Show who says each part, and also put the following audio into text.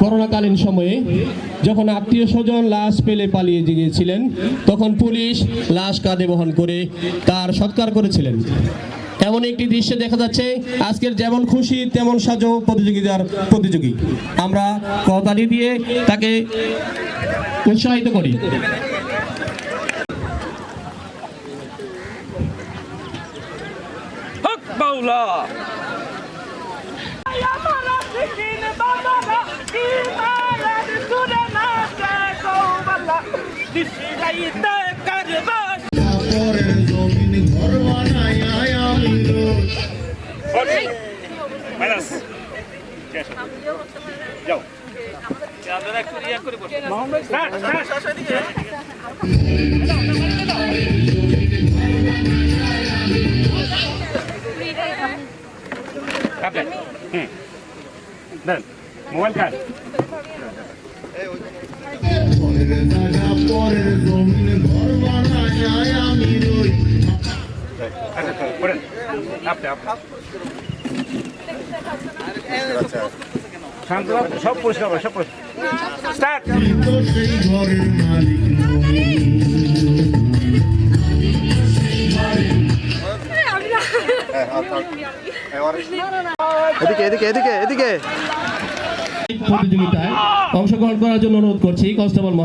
Speaker 1: করোনাকালীন সময়ে যখন আত্মীয় স্বজন লাশ পেলে পালিয়ে গিয়েছিলেন, তখন পুলিশ লাশ কাঁধে বহন করে তার সৎকার করেছিলেন। এমন একটি দৃশ্য দেখা যাচ্ছে, আজকের যেমন খুশি, তেমন সাজো প্রতিযোগিতার প্রতিযোগী। আমরা করতালি দিয়ে তাকে উৎসাহিত করি।
Speaker 2: বাউলা
Speaker 3: পরের জমিন ঘর বানাইয়া আমি রোজ
Speaker 2: ওকে মাইনাস যাও স্টার্ট স্টার্ট হুম মোবাইল কার্ড সব পরিষ্কার সব পরিষ্কার স্টার্ট
Speaker 4: এদিকে এদিকে এদিকে এদিকে
Speaker 1: প্রতিযোগিতায় অংশগ্রহণ করার জন্য অনুরোধ করছি কনস্টেবল মোহাম্মদ